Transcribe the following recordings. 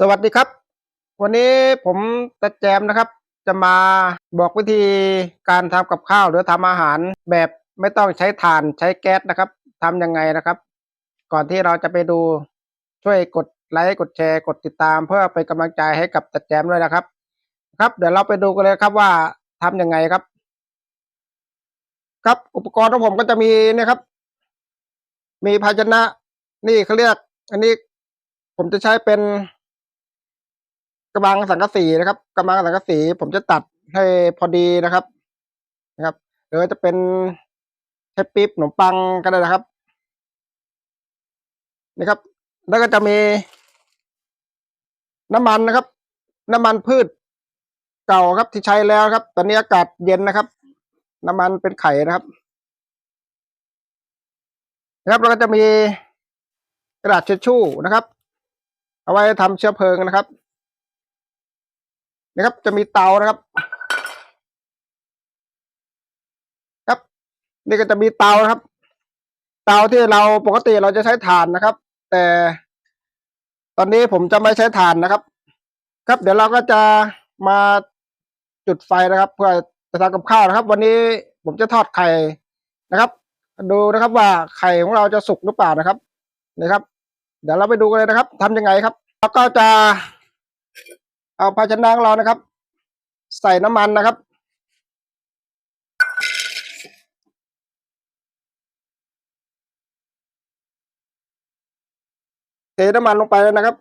สวัสดีครับ วันนี้ผมตะแจมนะครับ จะมาบอกวิธีการทำกับข้าวหรือทำอาหารแบบไม่ต้องใช้ถ่านใช้แก๊สนะครับทำยังไงนะครับ ก่อนที่เราจะไปดูช่วยกดไลค์กดแชร์กดติดตามเพื่อเป็นกำลังใจให้กับตะแจมด้วยนะครับ ครับ เดี๋ยวเราไปดูกันเลยครับว่าทำยังไงครับ ครับอุปกรณ์ของผมก็จะมีนี่ยครับ มีภาชนะ นี่เขาเรียก อันนี้ผมจะใช้เป็น กระบังสังกะสีนะครับ กระบังสังกะสี ผมจะตัดให้พอดีนะครับ นะครับหรือว่าจะเป็นใช้ปี๊บขนมปังก็ได้นะครับนี่ครับ แล้วก็จะมี น้ำมันนะครับ น้ำมันพืชเก่าครับที่ใช้แล้วครับ ตอนนี้อากาศเย็นนะครับ น้ำมันเป็นไข่นะครับนะครับแล้วก็จะมีกระดาษเช็ดชู่นะครับ เอาไว้ทำเชื้อเพลิงนะครับ นะครับ จะมีเตานะครับ ครับ นี่ก็จะมีเตานะครับ เตาที่เราปกติเราจะใช้ถ่านนะครับ แต่ตอนนี้ผมจะไม่ใช้ถ่านนะครับ ครับเดี๋ยวเราก็จะมาจุดไฟนะครับ เพื่อจะทำกับข้าวนะครับ วันนี้ผมจะทอดไข่นะครับ ดูนะครับว่าไข่ของเราจะสุกหรือเปล่านะครับนี่ครับ เดี๋ยวเราไปดูกันเลยนะครับทำยังไงครับเราก็จะ เอาภาชนะของเรานะครับ ใส่น้ำมันนะครับ เทน้ำมันลงไปเลยนะครับ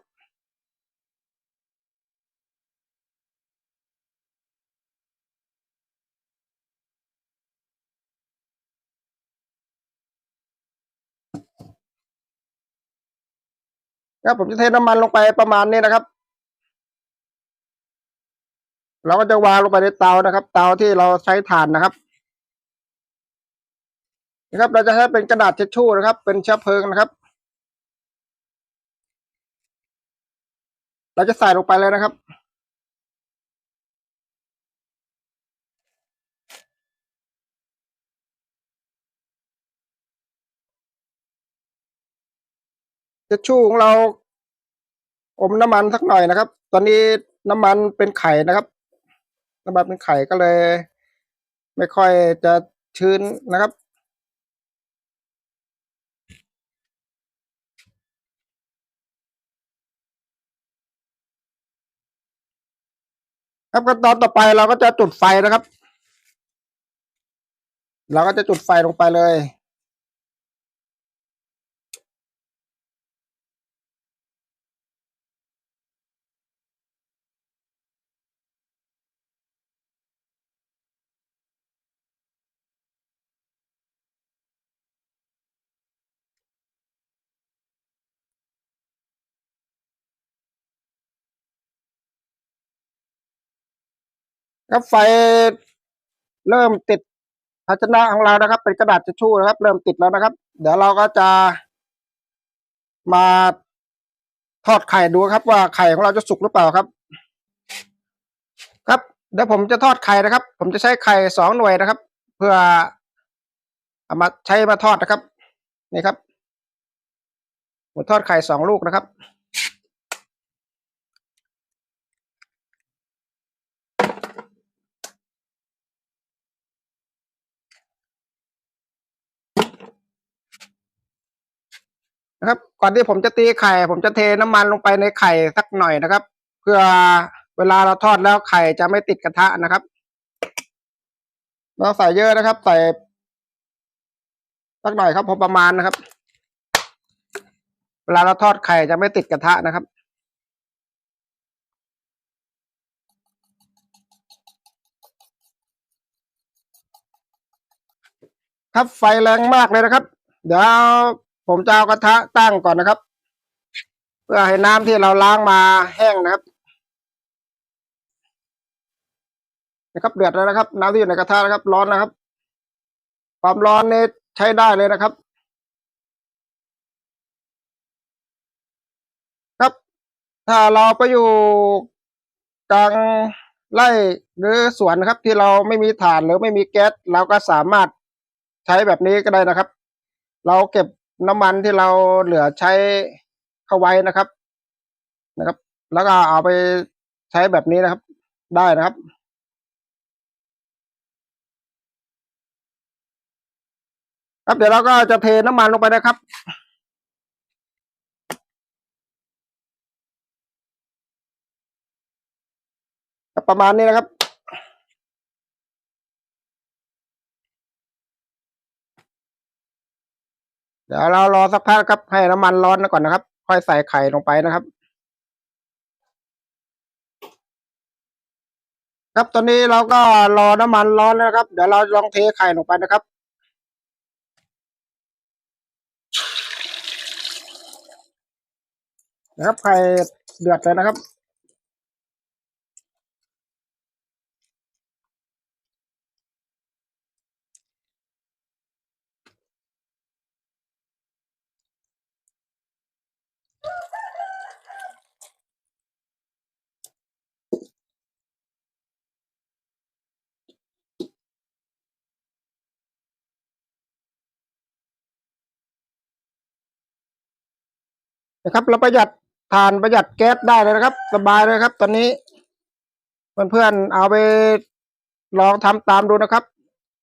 ครับผมจะเทน้ำมันลงไปประมาณนี้นะครับ เราก็จะวางลงไปในเตานะครับ เตาที่เราใช้ถ่านนะครับนะครับ เราจะใช้เป็นกระดาษเช็ดชู่นะครับ เป็นเชื้อเพลิงนะครับ เราจะใส่ลงไปเลยนะครับเช็ดชู่ของเราอมน้ำมันสักหน่อยนะครับ ตอนนี้น้ำมันเป็นไข่นะครับ น้ำมันเป็นไข่ก็เลย ไม่ค่อยจะชื้นนะครับครับขั้นตอนต่อไปเราก็จะจุดไฟนะครับ เราก็จะจุดไฟลงไปเลย ครับไฟเริ่มติดภาชนะของเรานะครับ เป็นกระดาษทิชชู่นะครับ เริ่มติดแล้วนะครับ เดี๋ยวเราก็จะมาทอดไข่ดูครับ ว่าไข่ของเราจะสุกหรือเปล่าครับ ครับเดี๋ยวผมจะทอดไข่นะครับ ผมจะใช้ไข่สองหน่วยนะครับ เพื่อเอามาใช้มาทอดนะครับ นี่ครับผมทอดไข่สองลูกนะครับ นะครับ ก่อนที่ผมจะตีไข่ ผมจะเทน้ำมันลงไปในไข่สักหน่อยนะครับ เพื่อเวลาเราทอดแล้วไข่จะไม่ติดกระทะนะครับ เราใส่เยอะนะครับ ใส่สักหน่อยครับพอประมาณนะครับ เวลาเราทอดไข่จะไม่ติดกระทะนะครับครับไฟแรงมากเลยนะครับ เดี๋ยว ผมจะเอากระทะตั้งก่อนนะครับ เพื่อให้น้ำที่เราล้างมาแห้งนะครับ นะครับเดือดแล้วนะครับ น้ำที่อยู่ในกระทะนะครับ ร้อนนะครับ ความร้อนนี่ใช้ได้เลยนะครับ ครับ ถ้าเราไปอยู่กลางไร่หรือสวนนะครับ ที่เราไม่มีถ่านหรือไม่มีแก๊สเราก็สามารถใช้แบบนี้ก็ได้นะครับ เราเก็บ น้ำมันที่เราเหลือใช้เข้าไว้นะครับนะครับ แล้วก็เอาไปใช้แบบนี้นะครับ ได้นะครับครับเดี๋ยวเราก็จะเทน้ำมันลงไปนะครับประมาณนี้นะครับ เดี๋ยวเรารอสักพักครับ ให้น้ำมันร้อนก่อนนะครับ ค่อยใส่ไข่ลงไปนะครับ ครับตอนนี้เราก็รอน้ำมันร้อนแล้วนะครับ เดี๋ยวเราลองเทไข่ลงไปนะครับนะครับไข่เดือดเลยนะครับ นะครับเราประหยัดทานประหยัดแก๊สได้เลยนะครับ สบายเลยครับ ตอนนี้เพื่อนๆเอาไปลองทำตามดูนะครับ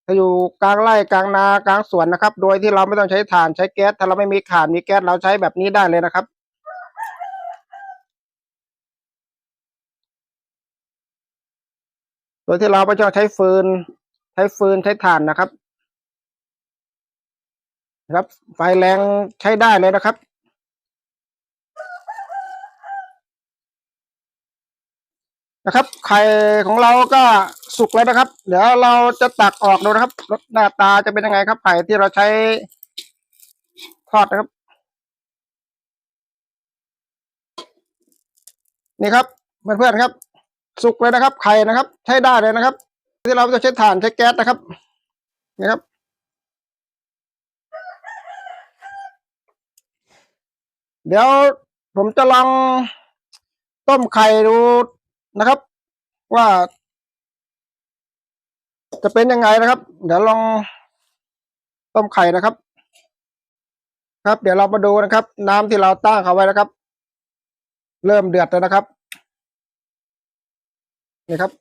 ถ้าอยู่กลางไร่กลางนากลางสวนนะครับ โดยที่เราไม่ต้องใช้ถ่านใช้แก๊สถ้าเราไม่มีถ่านมีแก๊สเราใช้แบบนี้ได้เลยนะครับโดยที่เราไม่ต้องใช้ฟืน ใช้ฟืนใช้ถ่านนะครับนะครับ ไฟแรงใช้ได้เลยนะครับ นะครับไข่ของเราก็สุกแล้วนะครับ เดี๋ยวเราจะตักออกดูนะครับรสหน้าตาจะเป็นยังไงครับไข่ที่เราใช้ทอดนะครับ นี่ครับเพื่อนๆครับ สุกเลยนะครับ ไข่นะครับ ใช้ได้เลยนะครับ ที่เราจะใช้ถ่านใช้แก๊สนะครับนี่ครับเดี๋ยวผมจะลองต้มไข่ดู นะครับ ว่า จะเป็นยังไงนะครับ เดี๋ยวลองต้มไข่นะครับ ครับ เดี๋ยวเรามาดูนะครับ น้ำที่เราตั้งเขาไว้นะครับ เริ่มเดือดแล้วนะครับนี่ครับ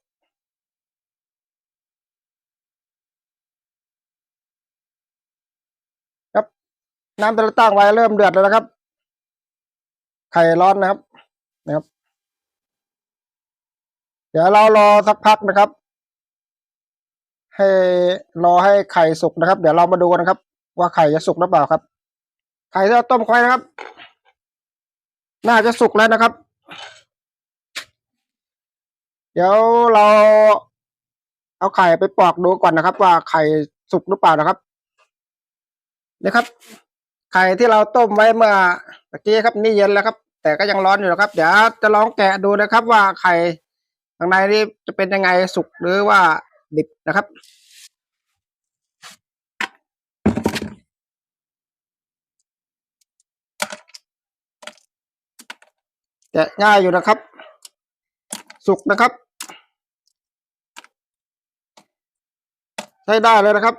ครับน้ำที่เราตั้งไว้เริ่มเดือดแล้วนะครับ ไข่ร้อนนะครับนะครับ เดี๋ยวเรารอสักพักนะครับ ให้รอให้ไข่สุกนะครับ เดี๋ยวเรามาดูกันนะครับ ว่าไข่จะสุกหรือเปล่าครับ ไข่ที่เราต้มไว้นะครับ น่าจะสุกแล้วนะครับ เดี๋ยวเราเอาไข่ไปปอกดูก่อนนะครับ ว่าไข่สุกหรือเปล่านะครับนี่ครับ ไข่ที่เราต้มไว้เมื่อตะกี้ครับนี่เย็นแล้วครับ แต่ก็ยังร้อนอยู่นะครับ เดี๋ยวจะลองแกะดูนะครับ ว่าไข่ ข้างในนี่จะเป็นยังไงสุกหรือว่าดิบนะครับแกะง่ายอยู่นะครับ สุกนะครับ ใช้ได้เลยนะครับ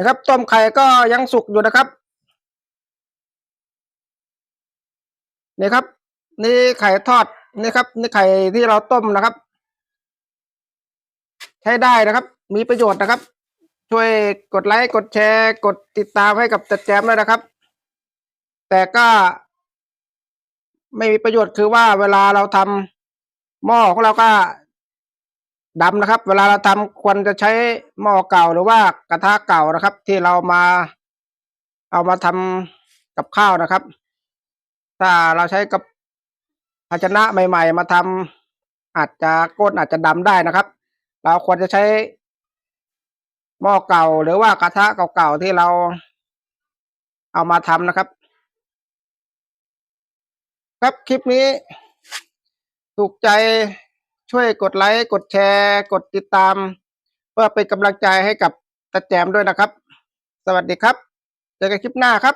นะครับ ต้มไข่ก็ยังสุกอยู่นะครับนี่ครับ นี่ไข่ทอดนี่ครับนี่ไข่ที่เราต้มนะครับ ใช้ได้นะครับ มีประโยชน์นะครับ ช่วยกดไลค์กดแชร์ กดติดตามให้กับจัดแจมด้วยนะครับ แต่ก็ไม่มีประโยชน์คือว่าเวลาเราทำหม้อของเราก็ ดำนะครับ เวลาเราทำควรจะใช้หม้อเก่าหรือว่ากระทะเก่านะครับ ที่เรามา เอามาทำกับข้าวนะครับ ถ้าเราใช้กับภาชนะใหม่ ๆ มาทำอาจจะก้นอาจจะดำได้นะครับ เราควรจะใช้หม้อเก่าหรือว่ากระทะเก่าๆที่เราเอามาทำนะครับ ครับคลิปนี้ถูกใจ ช่วยกดไลค์กดแชร์ กดติดตาม เพื่อเป็นกำลังใจให้กับตาแจมด้วยนะครับ สวัสดีครับ เจอกันคลิปหน้าครับ